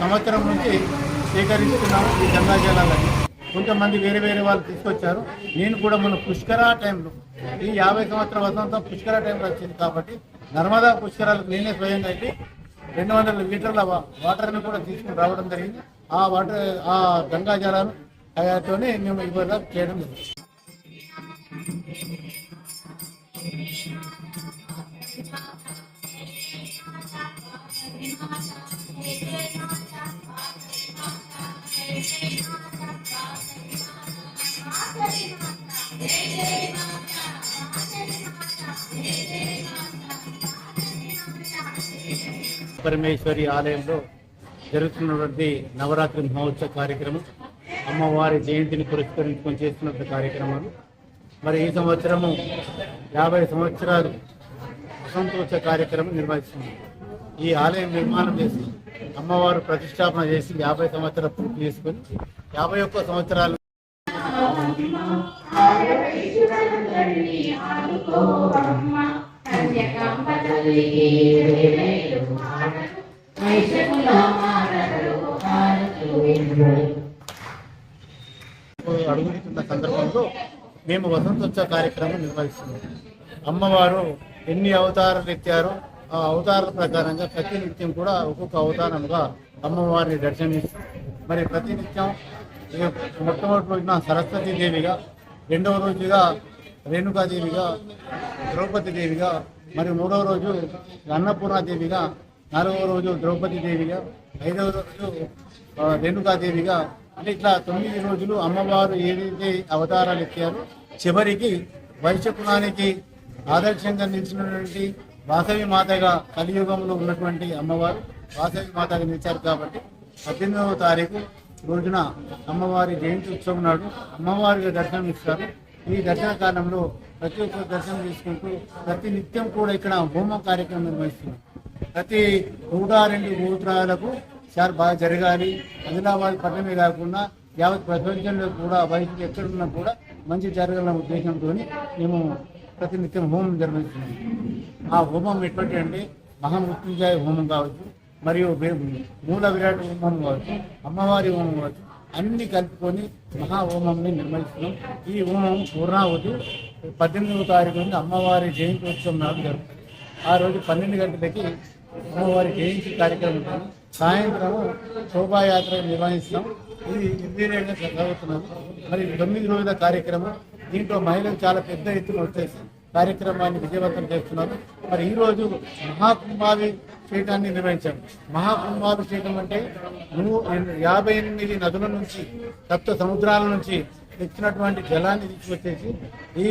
సంవత్సరం నుంచి స్వీకరిస్తున్నాము ఈ గంగా జలాలని. కొంతమంది వేరే వేరే వాళ్ళు తీసుకొచ్చారు. నేను కూడా మన పుష్కర టైంలో ఈ యాభై సంవత్సరాల వసంతం పుష్కర టైంలో వచ్చింది కాబట్టి నర్మదా పుష్కరాలకు నేనే స్వయంగా అయితే రెండు వందల లీటర్ల వాటర్ని కూడా తీసుకుని రావడం జరిగింది. ఆ వాటర్ ఆ గంగా జలాలు తయారుతోనే మేము ఇవాళ చేయడం జరిగింది. పరమేశ్వరి ఆలయంలో జరుగుతున్నటువంటి నవరాత్రి మహోత్సవ కార్యక్రమం అమ్మవారి జయంతిని పురస్కరించుకొని చేస్తున్న కార్యక్రమాలు. మరి ఈ సంవత్సరము యాభై సంవత్సరాలు అసంతోష కార్యక్రమం నిర్వహిస్తున్నాం. ఈ ఆలయం నిర్మాణం చేసి అమ్మవారు ప్రతిష్టాపన చేసి యాభై సంవత్సరాలు పూర్తి చేసుకొని యాభై ఒక్క సంవత్సరాలు అడుగుతున్న సందర్భంలో మేము వసంతోత్సవ కార్యక్రమం నిర్వహిస్తున్నాం. అమ్మవారు ఎన్ని అవతారాలు ఎత్తారో ఆ అవతారాల ప్రకారంగా ప్రతి నిత్యం కూడా ఒక్కొక్క అవతారంగా అమ్మవారిని దర్శనమిస్తాం మరి ప్రతి నిత్యం మొట్టమొదటి రోజున సరస్వతీ దేవిగా రెండవ రోజుగా రేణుకాదేవిగా ద్రౌపది దేవిగా మరి మూడవ రోజు అన్నపూర్ణాదేవిగా నాలుగవ రోజు ద్రౌపది దేవిగా ఐదవ రోజు రేణుకాదేవిగా అంటే ఇట్లా తొమ్మిది రోజులు అమ్మవారు ఏదైతే అవతారాలు ఎత్తారో చివరికి వైశ్యకులానికి ఆదర్శంగా నిలిచినటువంటి వాసవి మాతగా కలియుగంలో ఉన్నటువంటి అమ్మవారు. వాసవి మాతగా నిలిచారు కాబట్టి పద్దెనిమిదవ తారీఖు రోజున అమ్మవారి జయంతి ఉత్సవం నాడు అమ్మవారికి దర్శనం ఇస్తారు. ఈ దర్శన కాలంలో ప్రతి ఒక్కరు దర్శనం చేసుకుంటూ ప్రతి నిత్యం కూడా ఇక్కడ హోమ కార్యక్రమం నిర్వహిస్తున్నారు. ప్రతి నూట రెండు గోత్రాలకు సార్ బాగా జరగాలి. ఆదిలాబాద్ పట్టణమే కాకుండా యావత్ ప్రపంచంలో కూడా వయసు ఎక్కడున్నా కూడా మంచి జరగాలన్న ఉద్దేశంతో మేము ప్రతినిత్యం హోమం నిర్వహిస్తున్నాం. ఆ హోమం ఎటువంటి అంటే మహామృత్యుంజయ హోమం కావచ్చు మరియు మూల విరాట్ హోమం కావచ్చు అమ్మవారి హోమం కావచ్చు అన్ని కలుపుకొని మహా హోమంని నిర్వహిస్తున్నాం. ఈ హోమం పూర్ణావతి పద్దెనిమిదవ తారీఖు నుండి అమ్మవారి జయంతి ఉత్సవం నాడు జరుగుతుంది. ఆ రోజు పన్నెండు గంటలకి అమ్మవారి జయంతి కార్యక్రమం ఉంటుంది. సాయంత్రం శోభాయాత్ర నిర్వహిస్తాం ఇది నిర్వీర్యంగా జరుగుతున్నది మరి తొమ్మిది రోజుల కార్యక్రమం. దీంట్లో మహిళలు చాలా పెద్ద ఎత్తున వచ్చేసాం కార్యక్రమాన్ని విజయవంతం చేస్తున్నారు. మరి ఈ రోజు మహాకుంభాభిషేకాన్ని నిర్వహించాం మహాకుంభాభిషేకం అంటే నూ- యాభై ఎనిమిది నదుల నుంచి సప్త సముద్రాల నుంచి తెచ్చినటువంటి జలాన్ని తీసుకొచ్చేసి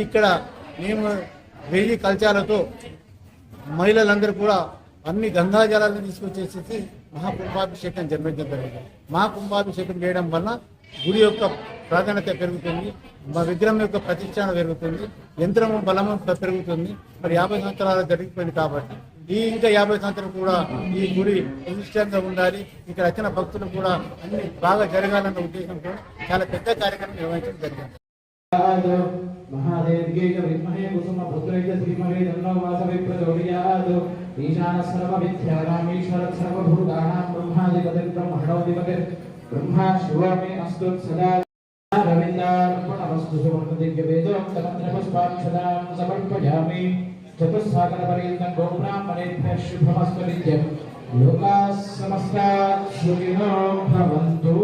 ఇక్కడ మేము వెయ్యి కల్చాలతో మహిళలందరూ కూడా అన్ని గంగా జలాలను తీసుకొచ్చేసేసి మహాకుంభాభిషేకం జన్మించడం జరిగింది. మహాకుంభాభిషేకం చేయడం వల్ల గుడి యొక్క ప్రాధాన్యత పెరుగుతుంది మా విగ్రహం యొక్క ప్రతిష్టాన పెరుగుతుంది యంత్రము బలము పె- పెరుగుతుంది మరి యాభై సంవత్సరాలు జరిగిపోయింది కాబట్టి ఈ ఇంకా యాభై సంవత్సరాలు కూడా ఈ గుడి ప్రతిష్టంగా ఉండాలి ఇక్కడ వచ్చిన భక్తులు కూడా అన్ని బాగా జరగాలన్న ఉద్దేశంతో చాలా పెద్ద కార్యక్రమం నిర్వహించడం జరిగింది महादेव्यै च विद्महे कुसुमपुत्रै च धीमहि तन्नो वासवि प्रचोदयात् ईशानः सर्वविद्यानाम् ईश्वरः सर्वभूतानां ब्रह्माधिपतिः ब्रह्मणोऽधिपतिः ब्रह्मा शिवो मे अस्तु सदा सुवर्णदिव्यवेदोत्तरपुष्पाक्षदां समर्पयामि चतुस्सागरपर्यन्तं गोब्राह्मणेभ्यः शुभमस्तु नित्यं लोकाः समस्ताः सुखिनो भवन्तु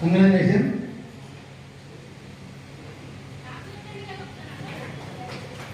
Congratulations.